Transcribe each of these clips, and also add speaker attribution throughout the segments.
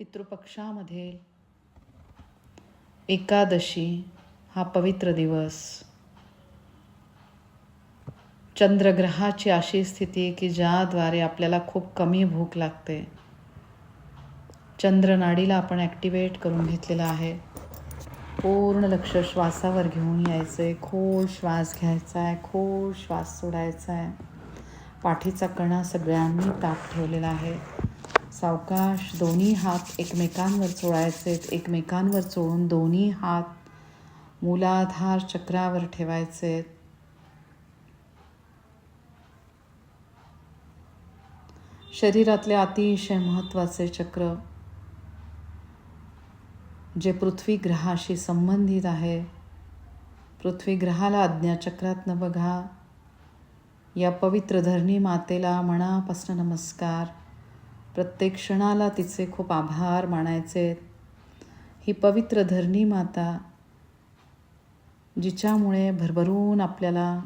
Speaker 1: पितृपक्षामध्ये एकादशी हा पवित्र दिवस. चंद्रग्रहाची अशी स्थिती की ज्याद्वारे आपल्याला खूप कमी भूक लागते. चंद्रनाडीला आपण ॲक्टिवेट करून घेतलेलं आहे. पूर्ण लक्ष श्वासावर घेऊन यायचं आहे खोल श्वास घ्यायचा आहे खोल श्वास सोडायचा आहे पाठीचा कणा सगळ्यांनी ताप ठेवलेला आहे. सावकाश दोन्ही हात एकमेकांवर चोळायचे. एकमेकांवर चोळून दोन्ही हात मूलाधार चक्रावर ठेवायचेत शरीरातले अतिशय महत्त्वाचे चक्र जे पृथ्वी ग्रहाशी संबंधित आहे. पृथ्वी ग्रहाला अज्ञाचक्रातनं बघा. या पवित्र धरणी मातेला मनापासून नमस्कार. प्रत्येक क्षणाला तिचे खूप आभार मानायचे. ही पवित्र धरणी माता जिच्यामुळे भरभरून आपल्याला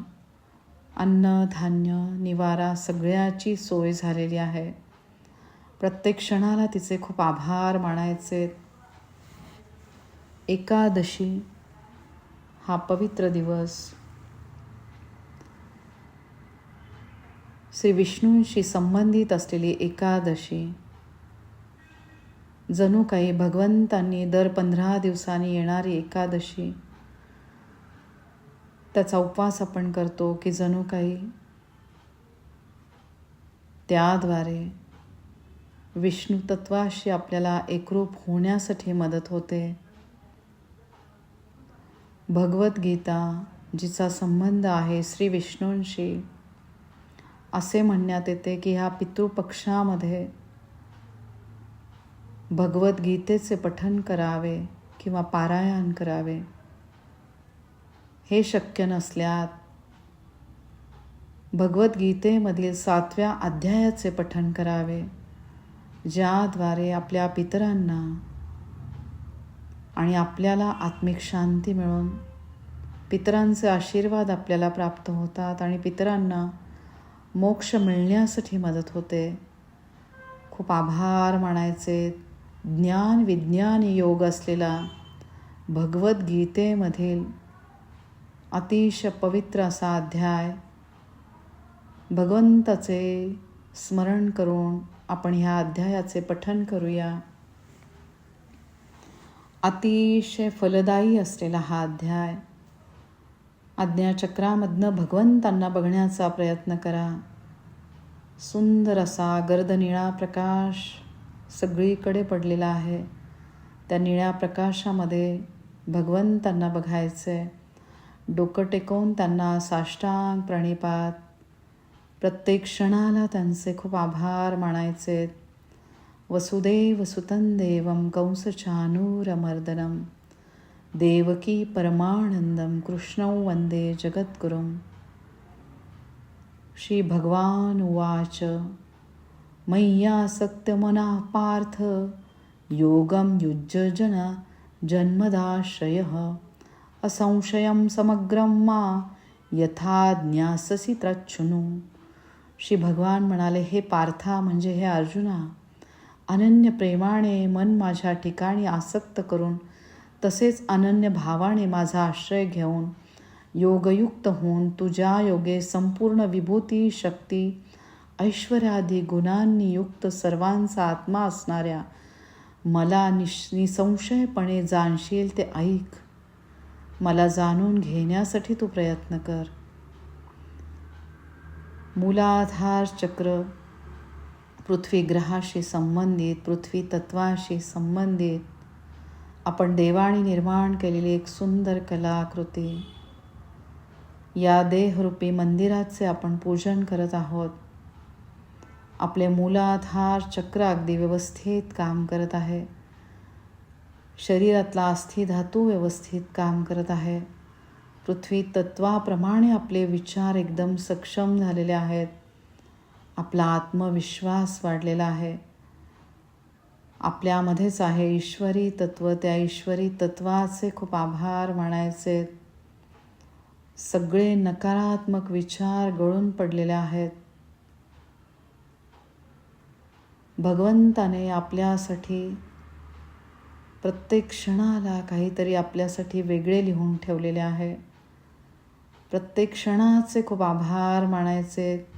Speaker 1: अन्न धान्य निवारा सगळ्याची सोय झालेली आहे. प्रत्येक क्षणाला तिचे खूप आभार मानायचे. एकादशी हा पवित्र दिवस श्री विष्णूंशी संबंधित असलेली एकादशी. जणू काही भगवंतांनी दर पंधरा दिवसांनी येणारी एकादशी. त्याचा उपवास आपण करतो की जणू काही त्याद्वारे विष्णू तत्वाशी आपल्याला एकरूप होण्यासाठी मदत होते. भगवद्गीता जिचा संबंध आहे श्री विष्णूंशी असे म्हणण्यात येते की ह्या पितृपक्षामध्ये भगवद्गीतेचे पठन करावे किंवा पारायण करावे हे शक्य नसल्यात भगवद्गीतेमधील सातव्या अध्यायाचे पठन करावे ज्याद्वारे आपल्या पितरांना आणि आपल्याला आत्मिक शांती मिळून पितरांचे आशीर्वाद आपल्याला प्राप्त होतात आणि पितरांना मोक्ष मिळण्यासाठी मदत होते. खूप आभार मानायचे. ज्ञान विज्ञान योग असलेला भगवद्गीतेमधील अतिशय पवित्र असा अध्याय भगवंताचे स्मरण करून आपण ह्या अध्यायाचे पठन करूया. अतिशय फलदायी असलेला हा अध्याय आज्ञाचक्रामधनं भगवंतांना बघण्याचा प्रयत्न करा. सुंदर असा गर्द निळा प्रकाश सगळीकडे पडलेला आहे. त्या निळ्या प्रकाशामध्ये भगवंतांना बघायचं आहे डोकं टेकवून त्यांना साष्टांग प्रणिपात. प्रत्येक क्षणाला त्यांचे खूप आभार मानायचे वसुदेव सुतं देवं कंसचानूरमर्दनं देवकी परमानंदं कृष्णौ वंदे जगद्गुरुं श्रीभगवान् उवाच मय्यासक्तमनः पार्थ योगं युज्यजन जन्मदाश्रयः। असंशयं समग्रं मा यथा ज्ञाससी त्रच्छुनु श्री भगवान म्हणाले हे पार्था म्हणजे हे अर्जुना अनन्य प्रेमाने मन माझ्या ठिकाणी आसक्त करून तसेच अनन्य भावाने माझा आश्रय घेऊन योगयुक्त होऊन तुझ्या योगे संपूर्ण विभूती शक्ती ऐश्वर्यादी गुणांनी युक्त सर्वांचा आत्मा असणाऱ्या मला निश निसंशयपणे जाणशील ते ऐक. मला जाणून घेण्यासाठी तू प्रयत्न कर. मूलाधार चक्र पृथ्वी ग्रहाशी संबंधित पृथ्वी तत्वाशी संबंधित आपण देवाने निर्माण केलेली एक सुंदर कलाकृती. या देहरूपी मंदिराचे आपण पूजन करत आहोत. आपले मूलाधार चक्र अगदी व्यवस्थित काम करत आहे. शरीरातला अस्थि धातू व्यवस्थित काम करत आहे. पृथ्वी तत्वाप्रमाणे आपले विचार एकदम सक्षम झालेले आहेत. आपला आत्मविश्वास वाढलेला आहे. आपल्यामध्येच आहे ईश्वरी तत्व त्या ईश्वरी तत्वाचे खूप आभार मानायचे. सगळे नकारात्मक विचार गळून पडलेले आहेत. भगवंताने आपल्यासाठी प्रत्येक क्षणाला काहीतरी आपल्यासाठी वेगळे लिहून ठेवलेले आहे. प्रत्येक क्षणाचे खूप आभार मानायचे.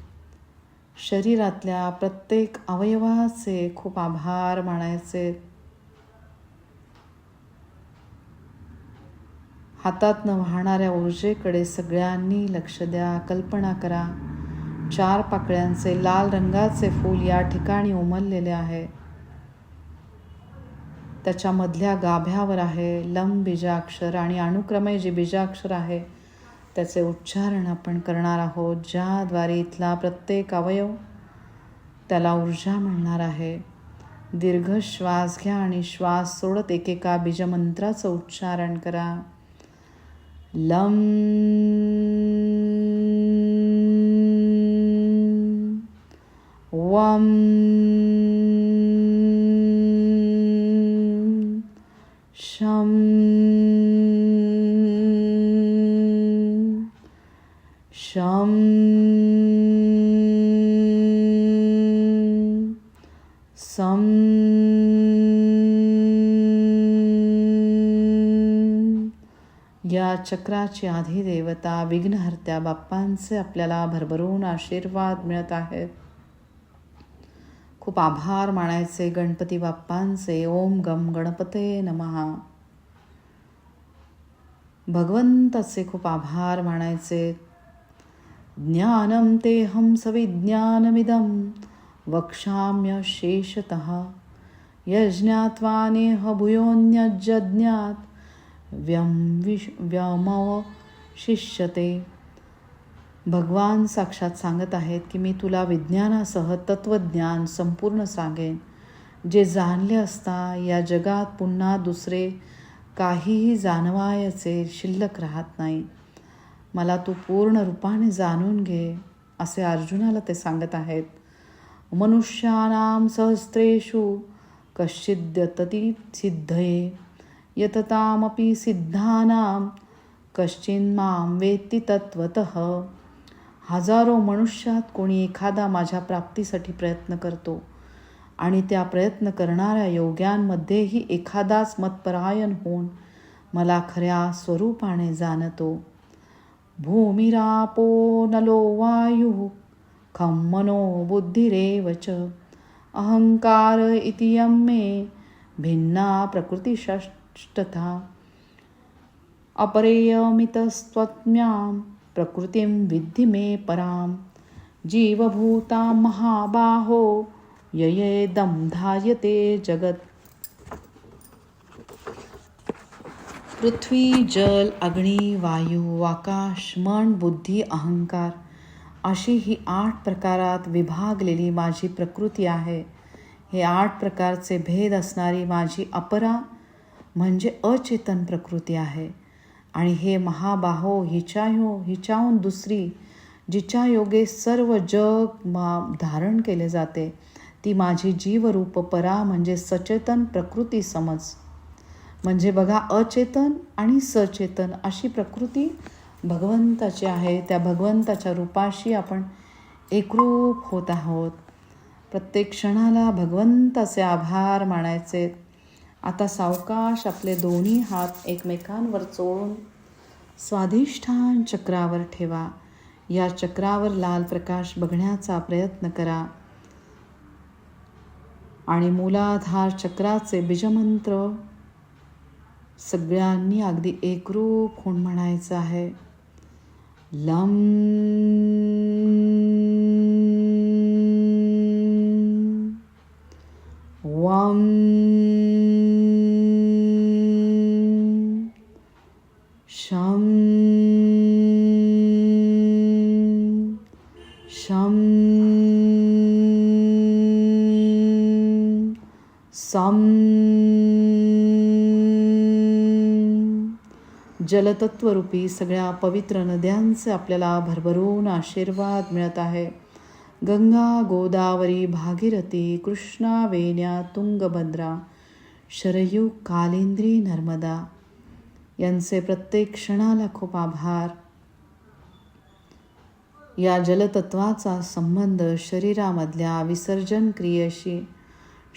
Speaker 1: शरीरातल्या प्रत्येक अवयवाचे खूप आभार मानायचे. हातातनं वाहणाऱ्या ऊर्जेकडे सगळ्यांनी लक्ष द्या कल्पना करा. चार पाकळ्यांचे लाल रंगाचे फूल या ठिकाणी उमललेले आहे. त्याच्या मधल्या गाभ्यावर आहे लंब बीजाक्षर आणि अनुक्रमे जे बीजाक्षर आहे त्याचे उच्चारण आपण करणार आहोत ज्याद्वारे इथला प्रत्येक अवयव त्याला ऊर्जा मिळणार आहे. दीर्घ श्वास घ्या आणि श्वास सोडत एकेका बीजमंत्राचं उच्चारण करा. लम. वम. शम. शम सम या चक्राची आधी देवता विघ्नहर्त्या बाप्पांचे आपल्याला भरभरून आशीर्वाद मिळत आहेत. खूप आभार मानायचे गणपती बाप्पांचे. ओम गम गणपते नमहा. भगवंताचे खूप आभार मानायचे. ज्ञानं तेहं सविज्ञानमिदं वक्ष्याम्य शेषतः यज्ञात्वानेह भूयोन्यज्ञात व्यम विश व्यमव शिष्यते भगवान साक्षात सांगत आहेत की मी तुला विज्ञानासह तत्त्वज्ञान संपूर्ण सांगेन. जे जाणले असता या जगात पुन्हा दुसरे काहीही जाणवायचे शिल्लक राहत नाही. मला तू पूर्ण रूपाने जाणून घे असे अर्जुनाला ते सांगत आहेत. मनुष्यानां सहस्रेषु कश्चिद्यतती सिद्धये यततामपि सिद्धानां कश्चिन्मां वेत्ती तत्वत हजारो मनुष्यात कोणी एखादा माझ्या प्राप्तीसाठी प्रयत्न करतो आणि त्या प्रयत्न करणाऱ्या योग्यांमध्येही एखादाच मतपरायण होऊन मला खऱ्या स्वरूपाने जाणतो. भूमिरापो नलो वायुः खं मनो बुद्धिरेव च। अहङ्कार इति यं मे भिन्ना प्रकृतिषष्टथा अपरेयमितस्त्वत्म्यां प्रकृतिं विद्धि मे परां। जीवभूता महाबाहो ययेदं धायते जगत्। पृथ्वी जल अग्नी वायू आकाश मन बुद्धी अहंकार अशी ही आठ प्रकारात विभागलेली माझी प्रकृती आहे. हे आठ प्रकारचे भेद असणारी माझी अपरा म्हणजे अचेतन प्रकृती आहे. आणि हे महाबाहो हिच्यायो हिच्याहून दुसरी जिच्या योगे सर्व जग मा धारण केले जाते ती माझी जीवरूप परा म्हणजे सचेतन प्रकृती समज. म्हणजे बघा अचेतन आणि सचेतन अशी प्रकृती भगवंताची आहे. त्या भगवंताच्या रूपाशी आपण एकरूप होत आहोत. प्रत्येक क्षणाला भगवंताचे आभार मानायचे. आता सावकाश आपले दोन्ही हात एकमेकांवर चोळून स्वाधिष्ठान चक्रावर ठेवा. या चक्रावर लाल प्रकाश बघण्याचा प्रयत्न करा. आणि मूलाधार चक्राचे बीजमंत्र सगळ्यांनी अगदी एकरूप होऊन म्हणायचं आहे. लम. वम. शम. शम. सम. जलतत्वरूपी सगळ्या पवित्र नद्यांचे आपल्याला भरभरून आशीर्वाद मिळत आहे. गंगा गोदावरी भागीरथी कृष्णा वेण्या तुंगभद्रा शरयू कालिंद्री नर्मदा यांचे प्रत्येक क्षणाला खूप आभार. या जलतत्वाचा संबंध शरीरामधल्या विसर्जन क्रियेशी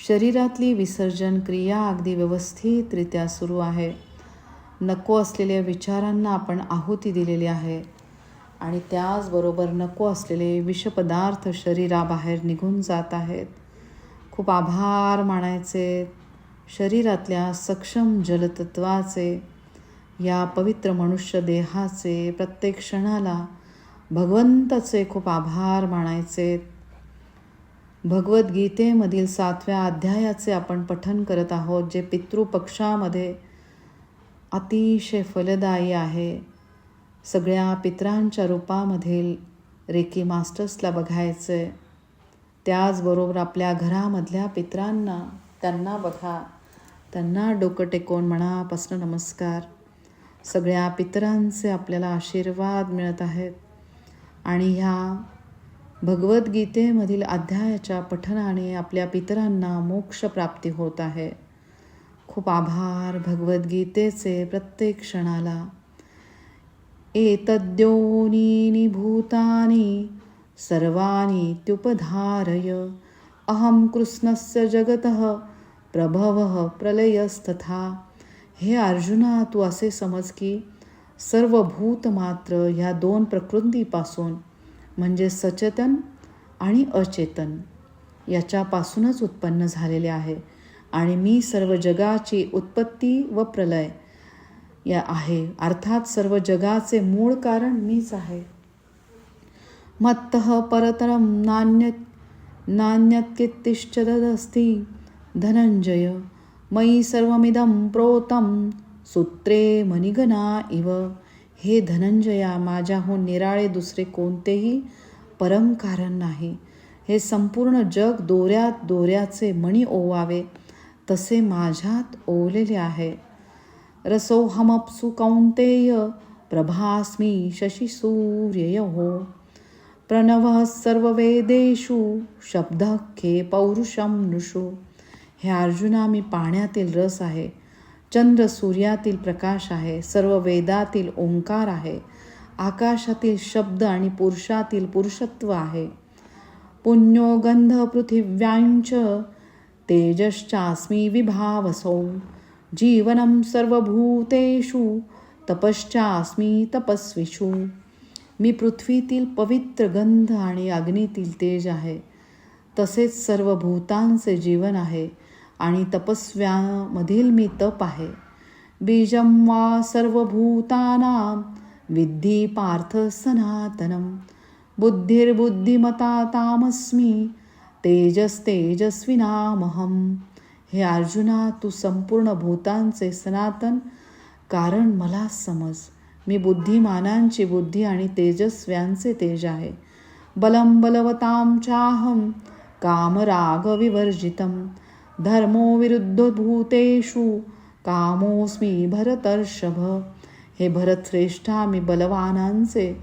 Speaker 1: शरीरातली विसर्जन क्रिया अगदी व्यवस्थितरित्या सुरू आहे. नको असलेल्या विचारांना आपण आहुती दिलेली आहे. आणि त्याचबरोबर नको असलेले विषपदार्थ शरीराबाहेर निघून जात आहेत. खूप आभार मानायचे. शरीरातल्या सक्षम जलतत्वाचे या पवित्र मनुष्य देहाचे प्रत्येक क्षणाला भगवंताचे खूप आभार मानायचे. भगवद्गीतेमधील सातव्या अध्यायाचे आपण पठन करत आहोत जे पितृपक्षामध्ये अतिशय फलदायी आहे. सगळ्या पित्रांच्या रूपामधील रेकी मास्टर्सला बघायचं आहे त्याचबरोबर आपल्या घरामधल्या पित्रांना त्यांना बघा. त्यांना डोकं टेकवून मनापासून नमस्कार. सगळ्या पितरांचे आपल्याला आशीर्वाद मिळत आहेत. आणि ह्या भगवद्गीतेमधील अध्यायाच्या पठनाने आपल्या पितरांना मोक्षप्राप्ती होत आहे. खूप आभार भगवद्गीतेचे प्रत्येक क्षणाला. एतद्योनीनि भूतानि सर्वानी त्युपधारय। अहं कृष्णस्य जगतः प्रभवः प्रलयस्तथा। हे अर्जुना तू असे समज की सर्व भूत मात्र ह्या दोन प्रकृतीपासून म्हणजे सचेतन आणि अचेतन याच्यापासूनच उत्पन्न झालेले आहे. आणि मी सर्व जगाची उत्पत्ती व प्रलय या आहे. अर्थात सर्व जगाचे मूळ कारण मीच आहे. मत्त परतर नान्य नान्यत्कित्तिश्चदस्ति धनंजय। मयी सर्वमिदं प्रोतम सूत्रे मनिगना इव। हे धनंजया माझ्याहून निराळे दुसरे कोणतेही परम कारण नाही. हे संपूर्ण जग दोऱ्यात दोऱ्याचे मणी ओवावे. तसे माझ्यात ओवलेले आहे. रसोहमप्सु कौन्तेय प्रभास्मि शशिसूर्ययोः प्रणवः सर्ववेदेषु शब्द खे पौरुषम नृषु. हे अर्जुना मी पाण्यातील रस आहे. चंद्र सूर्यातील प्रकाश आहे. सर्व वेदातील ओंकार आहे. आकाशातील शब्द आणि पुरुषातील पुरुषत्व आहे. पुण्यो गंध पृथिव्यांच तेजश्चास्मी विभावसौ। जीवनं सर्वभूतेषु तपश्चास्मी तपस्विषु। मी पृथ्वीतील पवित्र गंध आणि अग्नीतील तेज आहे। तसेच सर्व भूतांचे जीवन आहे आणि तपस्व्यामधील मी तप आहे। बीजं वा सर्वभूतानां विद्धी पार्थ सनातनं बुद्धिर्बुद्धिमता तामस्मी तेजस्तेजस्विनामहम हे अर्जुना तू संपूर्ण भूतांचे सनातन. कारण मला समज मी बुद्धिमानांची बुद्धी आणि तेजस्व्यांचे तेज आहे. बलं बलवतां चाहं कामरागविवर्जितं धर्मो विरुद्धभूतेषु कामोस्मी भरतर्षभ. हे भरतश्रेष्ठा मी बलवानांचे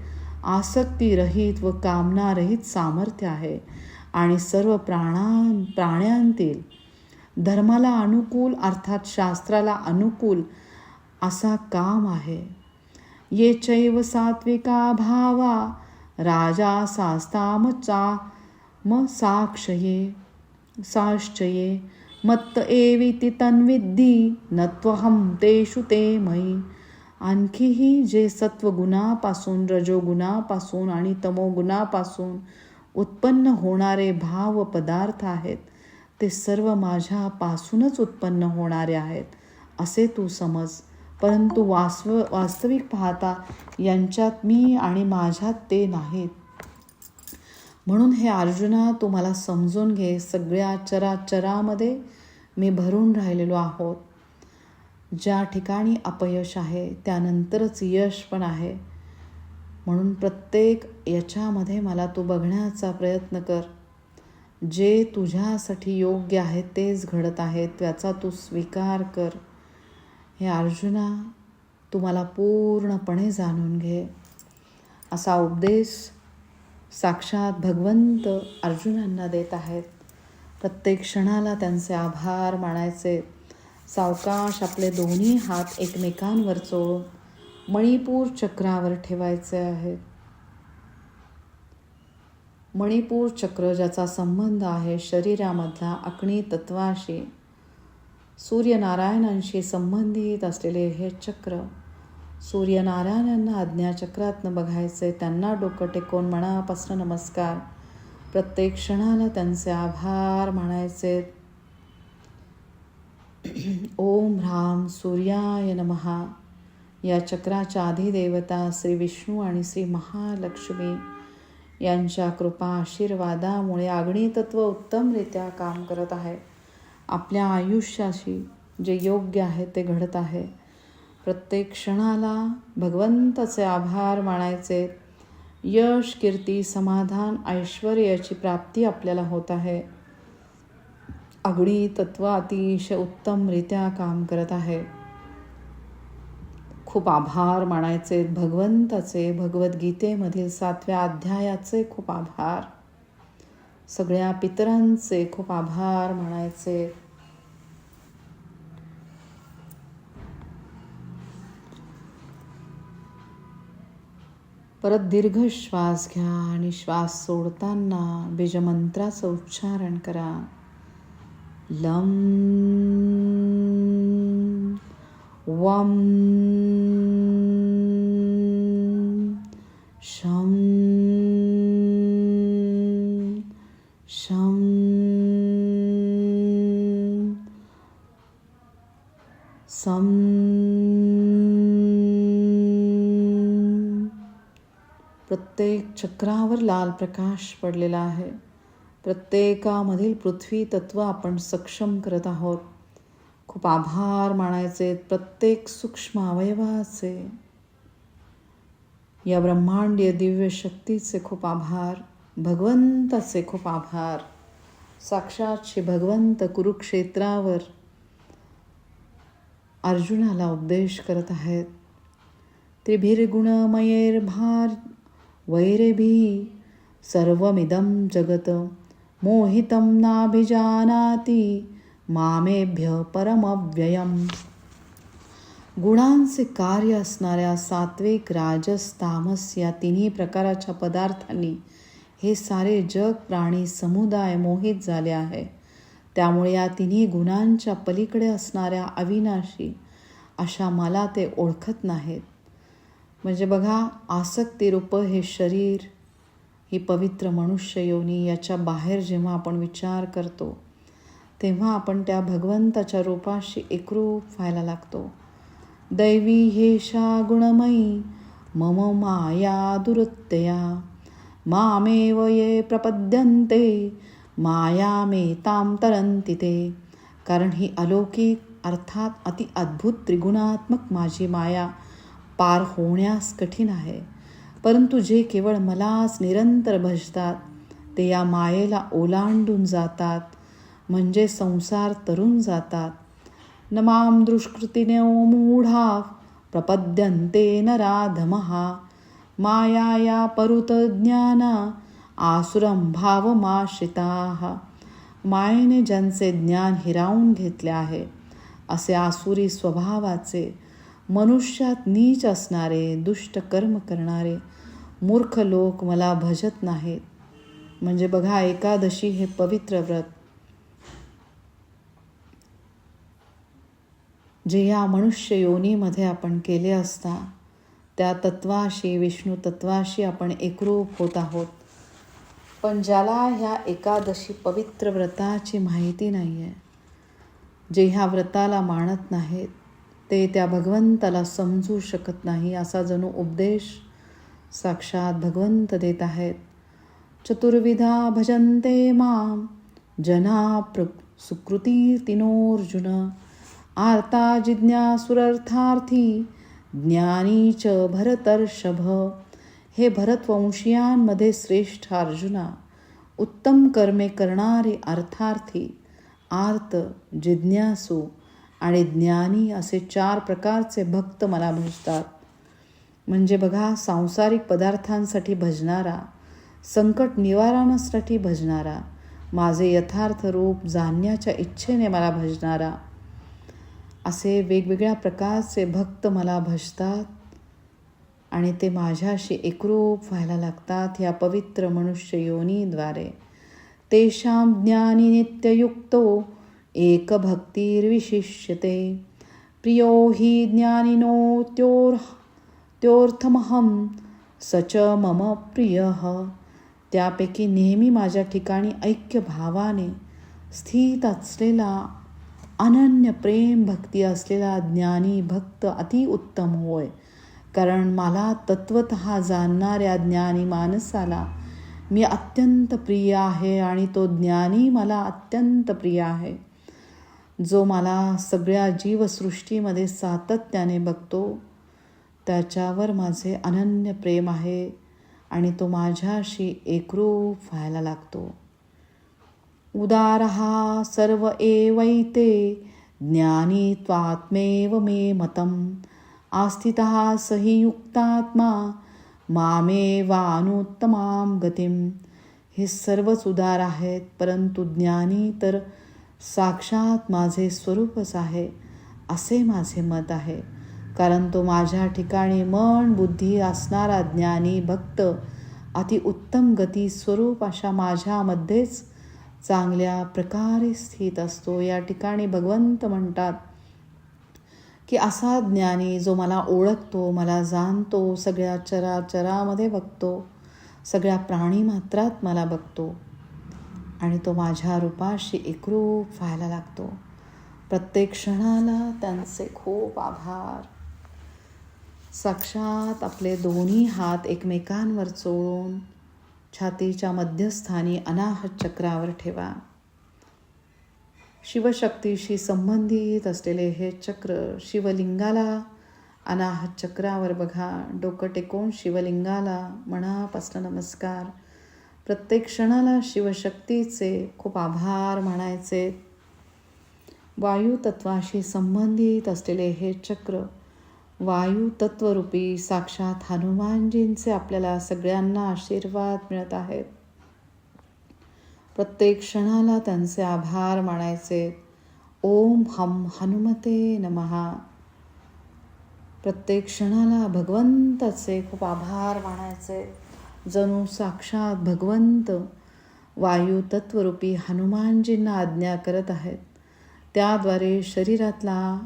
Speaker 1: आसक्तीरहित व कामनारहित सामर्थ्य आहे. आणि सर्व प्राणां प्राण्यांतील धर्माला अनुकूल अर्थात शास्त्राला अनुकूल असा काम आहे. ये चैव सात्विका भावा राजा सास्तामचा म साक्षये साश्चये मत्त एविति तन्विद्धी नत्वहम तेषु ते मयी. आणखीही जे सत्वगुणापासून रजोगुणापासून आणि तमोगुणापासून उत्पन्न होणारे भाव पदार्थ आहेत ते सर्व माझ्यापासूनच उत्पन्न होणारे आहेत असे तू समज. परंतु वास्व वास्तविक पाहता यांच्यात मी आणि माझ्यात ते नाहीत. म्हणून हे अर्जुना तू मला समजून घे सगळ्या चराचरामध्ये मी भरून राहिलेलो आहोत. ज्या ठिकाणी अपयश आहे त्यानंतरच यश पण आहे. म्हणून प्रत्येक याच्यामध्ये मला तू बघण्याचा प्रयत्न कर. जे तुझ्यासाठी योग्य आहे तेच घडत आहे त्याचा तू स्वीकार कर. हे अर्जुना तू मला पूर्णपणे जाणून घे. असा उपदेश साक्षात भगवंत अर्जुनांना देत आहेत. प्रत्येक क्षणाला त्यांचे आभार मानायचे. सावकाश आपले दोन्ही हात एकमेकांवर चोळून मणिपूर चक्रावर ठेवायचे आहेत. मणिपूर चक्र ज्याचा संबंध आहे शरीरामधला अग्नी तत्वाशी सूर्यनारायणांशी संबंधित असलेले हे चक्र. सूर्यनारायणांना आज्ञाचक्रातनं बघायचे त्यांना डोकं टेकून मनापासून नमस्कार. प्रत्येक क्षणाला त्यांचे आभार मानायचे. ओम राम सूर्याय नमहा या चक्राच्या आधी देवता श्री विष्णू आणि श्री महालक्ष्मी यांच्या कृपा आशीर्वादामुळे अग्नितत्व उत्तमरित्या काम करत आहे. आपल्या आयुष्याशी जे योग्य आहे ते घडत आहे. प्रत्येक क्षणाला भगवंताचे आभार मानायचे. यश कीर्ती समाधान ऐश्वर्याची प्राप्ती आपल्याला होत आहे. अग्नितत्व अतिशय उत्तमरित्या काम करत आहे. खूप आभार मानायचे भगवंताचे भगवद्गीतेमधील सातव्या अध्यायाचे खूप आभार. सगळ्या पितरांचे खूप आभार मानायचे. परत दीर्घ श्वास घ्या आणि श्वास सोडताना बीजमंत्राचं उच्चारण करा. लम वम शम शम सम प्रत्येक चक्रावर लाल प्रकाश पडलेला आहे. प्रत्येकामधील पृथ्वी तत्व आपण सक्षम करत आहोत. खूप आभार मानायचे प्रत्येक सूक्ष्म अवयवाचे. या ब्रह्मांडीय दिव्य शक्तीचे खूप आभार भगवंताचे खूप आभार. साक्षात श्री भगवंत कुरुक्षेत्रावर अर्जुनाला उपदेश करत आहेत. त्रिभिर्गुणमयैर्भार वैरेभिः सर्वमिदं जगत मोहितं नाभिजानाती मामेभ्य परमव्ययम. गुणांचे कार्य असणाऱ्या सात्विक राजस तामस या तिन्ही प्रकाराच्या पदार्थांनी हे सारे जग प्राणी समुदाय मोहित झाले आहे. त्यामुळे या तिन्ही गुणांच्या पलीकडे असणाऱ्या अविनाशी अशा मला ते ओळखत नाहीत. म्हणजे बघा आसक्तिरूप हे शरीर ही पवित्र मनुष्य योनी याच्या बाहेर जेव्हा आपण विचार करतो तेव्हा आपण त्या भगवंताच्या रूपाशी एकरूप व्हायला लागतो. दैवी हेशा गुणमयी मम माया दुरुत्तया. मामेव ये प्रपद्यन्ते माया मे ताम तरंती ते. कारण ही अलौकिक अर्थात अति अद्भुत त्रिगुणात्मक माझी माया पार होण्यास कठीण आहे. परंतु जे केवळ मलाच निरंतर भजतात ते या मायेला ओलांडून जातात. म्हणजे संसार तरुण जातात. नमाम दुष्कृतीने मूढा प्रपद्यन्ते नराधमहा. माया परुत ज्ञाना आसुरम भावमाश्रिताः. मायेने ज्यांचे ज्ञान हिरावून घेतले आहे असे आसुरी स्वभावाचे मनुष्यात नीच असणारे दुष्ट कर्म करणारे मूर्ख लोक मला भजत नाहीत. म्हणजे बघा एकादशी हे पवित्र व्रत. जे या मनुष्य योनीमध्ये आपण केले असता त्या तत्वाशी विष्णू तत्वाशी आपण एकरूप होत आहोत. पण ज्याला ह्या एकादशी पवित्र व्रताची माहिती नाही आहे जे ह्या व्रताला मानत नाहीत ते त्या भगवंताला समजू शकत नाही असा जणू उपदेश साक्षात भगवंत देत आहेत. चतुर्विधा भजन्ते माम जना प्र सुकृती तिनोर्जुन आर्ता जिज्ञासुरर्थार्थी ज्ञानी च भरतर्षभ। हे भरतवंशीयांमध्ये श्रेष्ठ अर्जुना उत्तम कर्मे करणारे अर्थार्थी आर्त जिज्ञासू आणि ज्ञानी असे चार प्रकारचे भक्त मला भजतात म्हणजे बघा सांसारिक पदार्थांसाठी भजणारा संकट निवारणासाठी भजणारा माझे यथार्थ रूप जाणण्याच्या इच्छेने मला भजणारा असे वेगवेगळ्या प्रकारचे भक्त मला भजतात आणि ते माझ्याशी एकरूप व्हायला लागतात ह्या पवित्र मनुष्य योनीद्वारे तेषां ज्ञानी नित्ययुक्तो एकभक्तिर्विशिष्यते. प्रियो हि ज्ञानिनो त्योर् त्योर्थमहं स च मम प्रियः. त्यापैकी नेहमी माझ्या ठिकाणी ऐक्य भावाने स्थित असलेला अनन्य प्रेम भक्ती असलेला ज्ञानी भक्त अतिउत्तम होय. कारण मला तत्वत जाणणाऱ्या ज्ञानी माणसाला मी अत्यंत प्रिय आहे आणि तो ज्ञानी मला अत्यंत प्रिय आहे. जो मला सगळ्या जीवसृष्टीमध्ये सातत्याने बघतो त्याच्यावर माझे अनन्य प्रेम आहे आणि तो माझ्याशी एकरूप व्हायला लागतो. उदारहा सर्व एवैते ज्ञानी त्वात्मेव मे मतम। आस्थितः सही युक्तात्मा मामेवानुत्तमां गतिम। हे सर्वच उदार आहेत परंतु ज्ञानी तर साक्षात माझे स्वरूपच आहे असे माझे मत आहे। कारण तो माझ्या ठिकाणी मन बुद्धी असणारा ज्ञानी भक्त अतिउत्तम गती स्वरूप अशा माझ्यामध्येच चांगल्या प्रकारे स्थित असतो. या ठिकाणी भगवंत म्हणतात की असा ज्ञानी जो मला ओळखतो मला जाणतो सगळ्या चराचरामध्ये बघतो सगळ्या प्राणी मात्रात मला बघतो आणि तो माझ्या रूपाशी एकरूप व्हायला लागतो. प्रत्येक क्षणाला त्यांचे खूप आभार. साक्षात आपले दोन्ही हात एकमेकांवर चोळून छातीच्या मध्यस्थानी अनाहत चक्रावर ठेवा. शिवशक्तीशी संबंधित असलेले हे चक्र शिवलिंगाला अनाहत चक्रावर बघा. डोकं टेकून शिवलिंगाला मनापासून नमस्कार. प्रत्येक क्षणाला शिवशक्तीचे खूप आभार म्हणायचे वायुतत्वाशी संबंधित असलेले हे चक्र वायू तत्वरूपी साक्षात हनुमानजींचे आपल्याला सगळ्यांना आशीर्वाद मिळत आहेत. प्रत्येक क्षणाला त्यांचे आभार मानायचे. ओम हम हनुमते नमहा प्रत्येक क्षणाला भगवंताचे खूप आभार मानायचे. जणू साक्षात भगवंत वायू तत्वरूपी हनुमानजींना आज्ञा करत आहेत. त्याद्वारे शरीरातला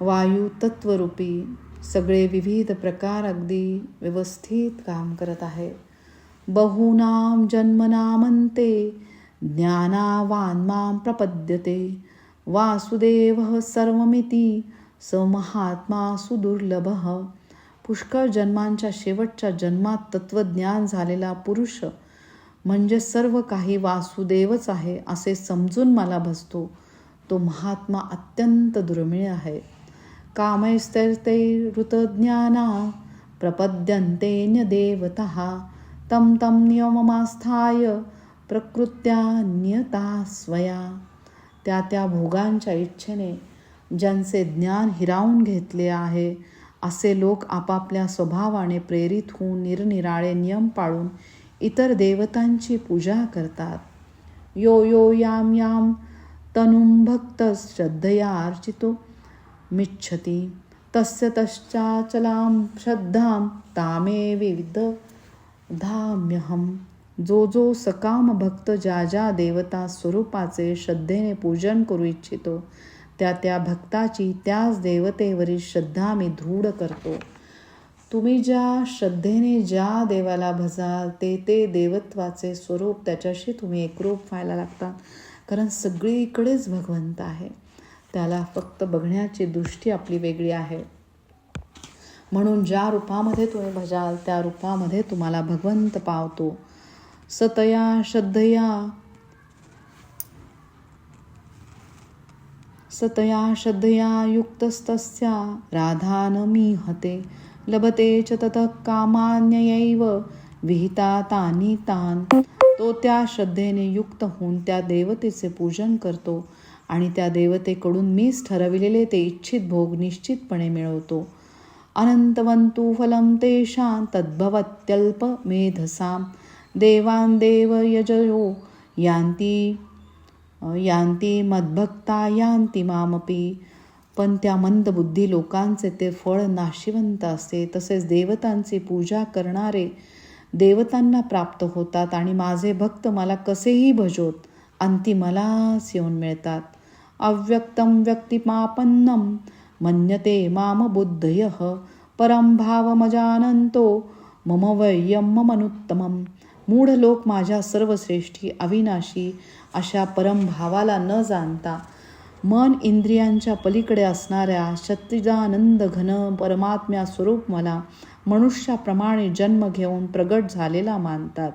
Speaker 1: वायू तत्वरूपी सगळे विविध प्रकार अगदी व्यवस्थित काम करत आहे. बहूनाम जन्मनामंते ज्ञानावान मां प्रपद्यते. वासुदेव सर्वमिती स महात्मा सुदुर्लभ. पुष्कळ जन्मांच्या शेवटच्या जन्मात तत्वज्ञान झालेला पुरुष म्हणजे सर्व काही वासुदेवच आहे असे समजून मला बसतो तो महात्मा अत्यंत दुर्मिळ आहे. कामैस्तैर्ते ऋतज्ञाना प्रपद्यन्तेन्यदेवतः तं तं नियममास्थाय प्रकृत्या नियता स्वया। त्या त्या भोगांच्या इच्छेने ज्यांचे ज्ञान हिरावून घेतले आहे असे लोक आपापल्या स्वभावाने प्रेरित होऊन निरनिराळे नियम पाळून इतर देवतांची पूजा करतात। यो यो याम याम तनुं भक्त श्रद्धया अर्चितो। मिच्छती। तस्य तश्चाचलां श्रद्धां तामे विविध धाम्यहम। जो जो सकाम भक्त ज्या ज्या देवता स्वरूपाचे श्रद्धेने पूजन करू इच्छितो त्या त्या भक्ताची त्याच देवतेवरील श्रद्धा मी दृढ करतो. तुम्ही ज्या श्रद्धेने ज्या देवाला भजाल ते ते देवत्वाचे स्वरूप त्याच्याशी तुम्ही एकरूप व्हायला लागता कारण सगळीकडेच भगवंत आहे. त्याला फक्त बघण्याची दृष्टी आपली वेगळी आहे. म्हणून ज्या रूपामध्ये तुम्ही भजाल त्या रूपामध्ये तुम्हाला भगवंत पावतो. सतया श्रद्धया. सतया श्रद्धया युक्तस्तस्या. राधा न लभते च ततः कामान्ययैव. विहिता तानी तान. तो त्या श्रद्धेने युक्त होऊन त्या देवतेचे पूजन करतो. आणि त्या देवतेकडून मीच ठरविलेले ते इच्छित भोग निश्चितपणे मिळवतो. अनंतवंतू फलम तेषां तद्भवत्यल्प मेधसाम देवान देव यजयो यांती यांती मद्भक्ता यांती मामपी। पण त्या मंदबुद्धी लोकांचे ते फळ नाशिवंत असते तसेच देवतांची पूजा करणारे देवतांना प्राप्त होतात आणि माझे भक्त मला कसेही भजोत अंती मलाच येऊन मिळतात. अव्यक्तं व्यक्तिमापन्नं मन्यते माम बुद्धयः परं भावमजानंतो मम वय्यम ममनुत्तमम मूढ लोक माझ्या सर्वश्रेष्ठी अविनाशी अशा परमभावाला न जाणता मन इंद्रियांच्या पलीकडे असणाऱ्या शत्रिजानंद घन परमात्म्या स्वरूप मला मनुष्याप्रमाणे जन्म घेऊन प्रगट झालेला मानतात।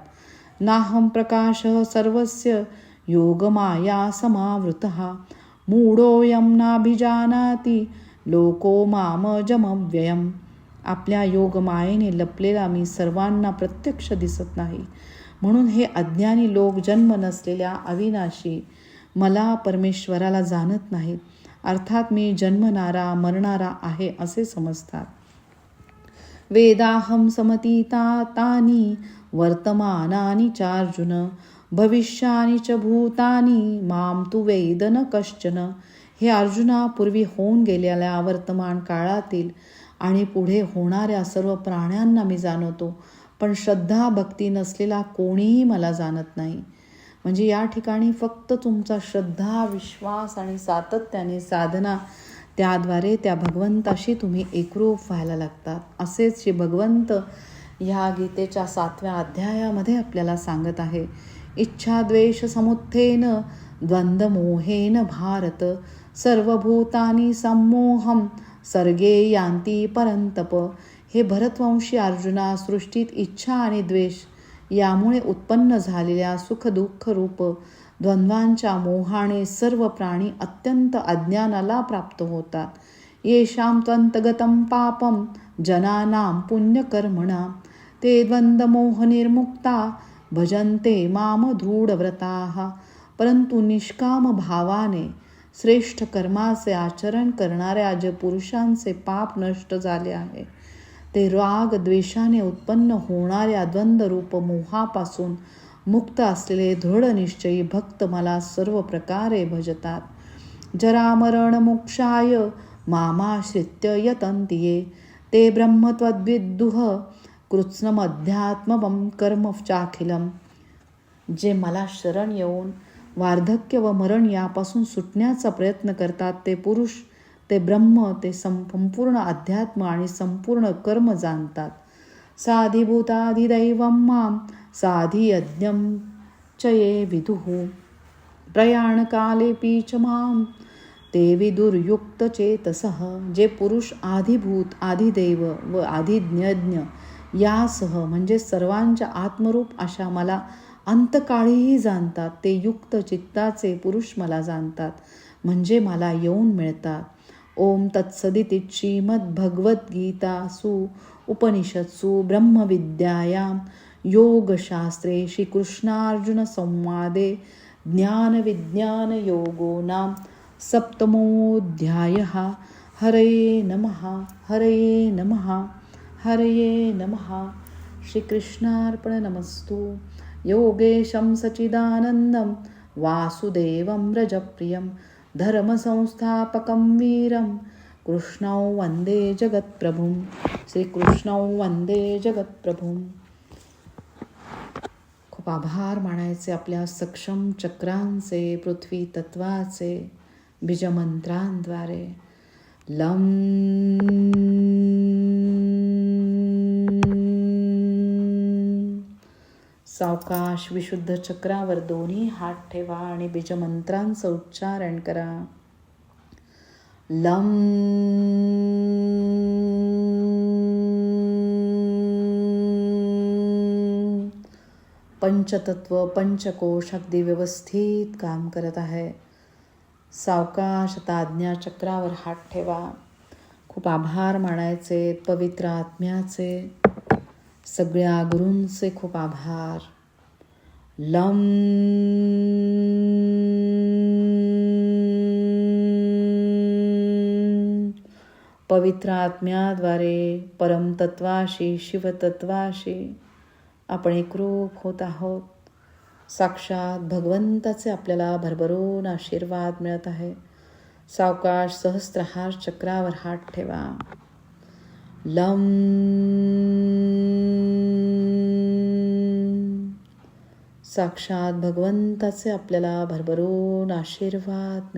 Speaker 1: नाहम प्रकाश सर्वस्य योगमाया समावृत। मूढोयम नाभिजानाती लोको माम जमव्ययम आपल्या योगमायेने लपलेला मी सर्वांना प्रत्यक्ष दिसत नाही. म्हणून हे अज्ञानी लोक जन्म नसलेल्या अविनाशी मला परमेश्वराला जाणत नाहीत. अर्थात मी जन्मणारा मरणारा आहे असे समजतात. वेदाहम समतीता तानी वर्तमानानी चार्जुन. भविष्यानी च भूतानी माम तू वेद न कश्चन. हे अर्जुना पूर्वी होऊन गेलेल्या वर्तमान काळातील आणि पुढे होणाऱ्या सर्व प्राण्यांना मी जाणवतो पण श्रद्धा भक्ती नसलेला कोणीही मला जाणत नाही. म्हणजे या ठिकाणी फक्त तुमचा श्रद्धा विश्वास आणि सातत्याने साधना त्याद्वारे त्या भगवंताशी तुम्ही एकरूप व्हायला लागतात असेच श्री भगवंत ह्या गीतेच्या सातव्या अध्यायामध्ये आपल्याला सांगत आहे. इच्छा द्वेष समुत्थेन द्वंद्वमोहेन भारत। सर्वभूतानी संमोहम सर्गे यांती परंतप हे भरतवंशी अर्जुना सृष्टीत इच्छा आणि द्वेष यामुळे उत्पन्न झालेल्या सुखदुःख रूप द्वंद्वांच्या मोहाने सर्व प्राणी अत्यंत अज्ञानाला प्राप्त होतात. येशाम त्वंतगतम पापम जनानां पुण्यकर्मणा ते द्वंद्वमोहनिर्मुक्ता भजन्ते माम दृढव्रताः परंतु निष्काम भावाने श्रेष्ठ कर्माचे आचरण करणाऱ्या जे पुरुषांचे पाप नष्ट झाले आहे ते राग द्वेषाने उत्पन्न होणाऱ्या द्वंद्वरूप मोहापासून मुक्त असलेले दृढ निश्चयी भक्त मला सर्व प्रकारे भजतात. जरामरण मोक्षाय मामाश्रित्य यतंतिये ते ब्रह्मत्वद्विद्दुह कृत्स्नमध्यात्मवं कर्म चाखिलम जे मला शरण येऊन वार्धक्य व मरण यापासून सुटण्याचा प्रयत्न करतात ते पुरुष ते ब्रह्म ते संपूर्ण अध्यात्म आणि संपूर्ण कर्म जाणतात। साधिभूताधिदैवं मां साधी यज्ञम चये विदुः। प्रयाणकालेपी च मां ते विदुर्युक्तचेतसः। जे पुरुष आधिभूत आधिदैव व आधिज्ञज्ञ यासह म्हणजे सर्वांच्या आत्मरूप अशा मला अंतकाळीही जाणतात ते युक्त चित्ताचे पुरुष मला जाणतात म्हणजे मला येऊन मिळतात. ओम तत्सदिति श्रीमद्भगवद्गीतासु उपनिषत्सु ब्रह्मविद्यायां योगशास्त्रे श्रीकृष्णार्जुनसंवादे ज्ञानविज्ञानयोगो नाम सप्तमोऽध्यायः। हरे नमः हरे नमः। हरये नमः. श्रीकृष्णार्पणनमस्तु. योगेशं सचिदानन्दं वासुदेवं रजप्रियं धर्मसंस्थापकं वीरं कृष्णौ वन्दे जगत्प्रभुं श्रीकृष्णौ वन्दे जगत्प्रभुं. खूप आभार मानायचे आपल्या सक्षम चक्रांचे पृथ्वी तत्वाचे बीजमंत्रांद्वारे. लं सावकाश विशुद्ध चक्रावर दोन्ही हात ठेवा आणि बीजमंत्रांचं उच्चारण करा. लम. पंचतत्व पंचकोश अगदी व्यवस्थित काम करत आहे. सावकाश ताज्ञा चक्रावर हात ठेवा. खूप आभार मानायचे पवित्र आत्म्याचे. सगळ्या गुरूंचे खूप आभार. लम. पवित्र आत्म्याद्वारे परमतत्वाशी शिवतत्वाशी आपण एकरूप होत आहोत. साक्षात भगवंताचे आपल्याला भरभरून आशीर्वाद मिळत आहे. सावकाश सहस्त्रहार चक्रावर हात ठेवा. लम. साक्षात भगवंताचे आपल्याला भरभरून आशीर्वाद मिळ